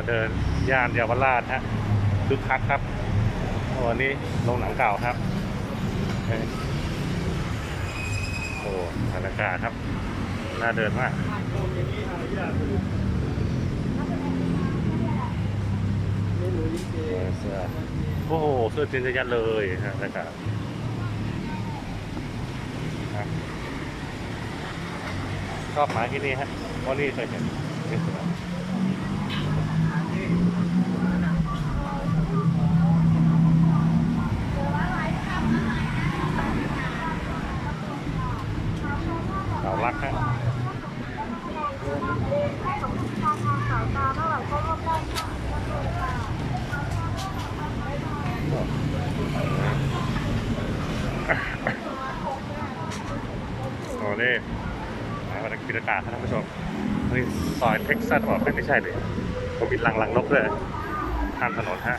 มาเดินย่านเยาวราชฮะคึกคักครับวันนี้โรงหนังเก่าครับเอ้โอ้บรรยากาศครับ น่าเดินมากเสื้อโอ้โหเสื้อจินจะยัดเลยฮะบรรยากาศครับชอบหมาที่นี่ฮะเพราะนี่เคยเห็นนี่คือเสา ลักฮะโอ้นี่มาวันกิจการครับท่านผู้ชมนี่ซอยเท็กซัสบอกไม่ใช่เลยผมมีลังลังนกเลยข้ามถนนฮะ